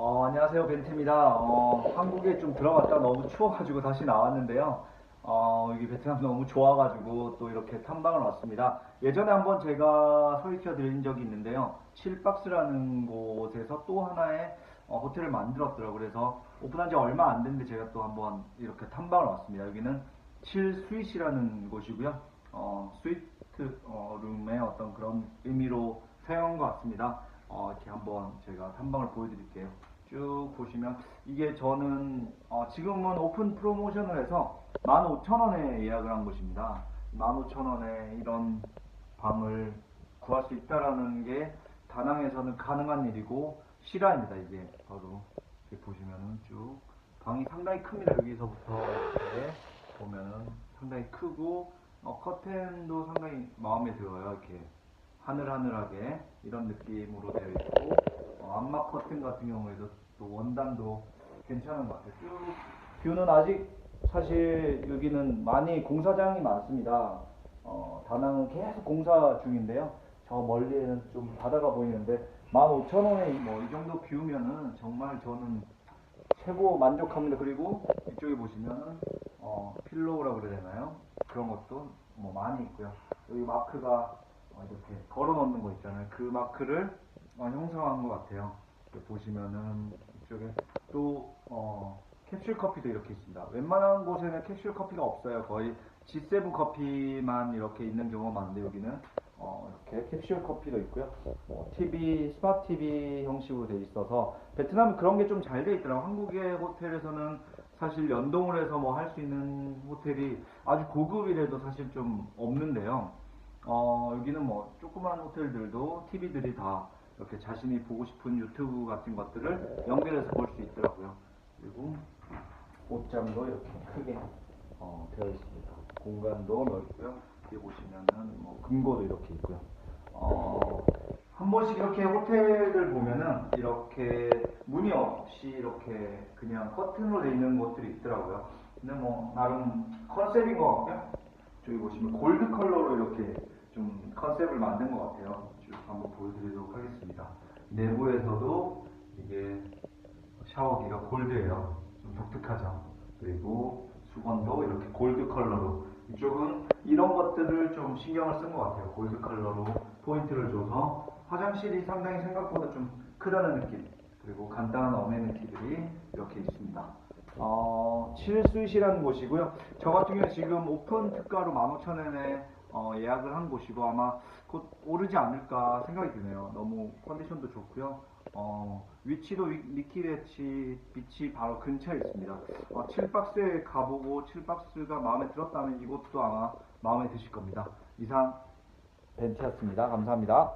어, 안녕하세요. 벤트입니다. 어, 한국에 좀 들어갔다 너무 추워가지고 다시 나왔는데요. 어, 여기 베트남 너무 좋아가지고 또 이렇게 탐방을 왔습니다. 예전에 한번 제가 소개시켜 드린 적이 있는데요. 7박스라는 곳에서 또 하나의 어, 호텔을 만들었더라고요. 그래서 오픈한 지 얼마 안 됐는데 제가 또 한번 이렇게 탐방을 왔습니다. 여기는 7스윗이라는 곳이고요. 어, 스위트 어, 룸의 어떤 그런 의미로 사용한 것 같습니다. 탐방을 보여드릴게요. 쭉 보시면 이게 저는 어, 지금은 오픈 프로모션을 해서 15,000원에 예약을 한 곳입니다. 15,000원에 이런 방을 구할 수 있다라는 게 다낭에서는 가능한 일이고 실화입니다. 이게 바로 이렇게 보시면은 쭉 방이 상당히 큽니다. 여기서부터 이렇게 보면은 상당히 크고 어, 커튼도 상당히 마음에 들어요. 이렇게 하늘하늘하게 이런 느낌으로 되어 있고 어, 암막 커튼 같은 경우에도 또 원단도 괜찮은 것 같아요. 쭉 뷰는 아직 사실 여기는 많이 공사장이 많습니다. 어, 다낭은 계속 공사 중인데요. 저 멀리에는 좀 바다가 보이는데 15,000원에 뭐 이 정도 뷰면은 정말 저는 최고 만족합니다. 그리고 이쪽에 보시면은 어, 필로우라고 그래야 되나요? 그런 것도 뭐 많이 있고요. 여기 마크가 어, 이렇게 걸어 놓는 거 있잖아요. 그 마크를 어, 형성한 것 같아요. 이렇게 보시면은 이쪽에 또 어, 캡슐 커피도 이렇게 있습니다. 웬만한 곳에는 캡슐 커피가 없어요. 거의 G7 커피만 이렇게 있는 경우가 많은데 여기는 어, 이렇게 캡슐 커피도 있고요. 뭐 TV, 스마트 TV 형식으로 돼 있어서 베트남은 그런 게 좀 잘 돼 있더라고요. 한국의 호텔에서는 사실 연동을 해서 뭐 할 수 있는 호텔이 아주 고급이라도 사실 좀 없는데요. 어, 여기는 뭐 조그만 호텔들도 TV들이 다 이렇게 자신이 보고 싶은 유튜브 같은 것들을 연결해서 볼 수 있더라고요. 그리고 옷장도 이렇게 크게 어, 되어 있습니다. 공간도 넓고요. 여기 보시면은 뭐 금고도 이렇게 있고요. 어, 한 번씩 이렇게 호텔들 보면은 이렇게 문이 없이 이렇게 그냥 커튼으로 되어 있는 곳들이 있더라고요. 근데 뭐 나름 컨셉인 것 같고요. 저기 보시면 골드 컬러로 이렇게 좀 컨셉을 만든 것 같아요. 쭉 한번 보여드리도록 하겠습니다. 내부에서도 이게 샤워기가 골드예요. 좀 독특하죠. 그리고 수건도 이렇게 골드 컬러로 이쪽은 이런 것들을 좀 신경을 쓴 것 같아요. 골드 컬러로 포인트를 줘서 화장실이 상당히 생각보다 좀 크다는 느낌 그리고 간단한 어메니티들이 이렇게 있습니다. 어, 7스윗이라는 곳이고요. 저 같은 경우에 지금 오픈 특가로 15,000원에 어, 예약을 한 곳이고 아마 곧 오르지 않을까 생각이 드네요. 너무 컨디션도 좋고요. 어, 위치도 위- 미키레치 비치 바로 근처에 있습니다. 어, 7박스에 가보고 7박스가 마음에 들었다면 이곳도 아마 마음에 드실 겁니다. 이상 벤트였습니다. 감사합니다.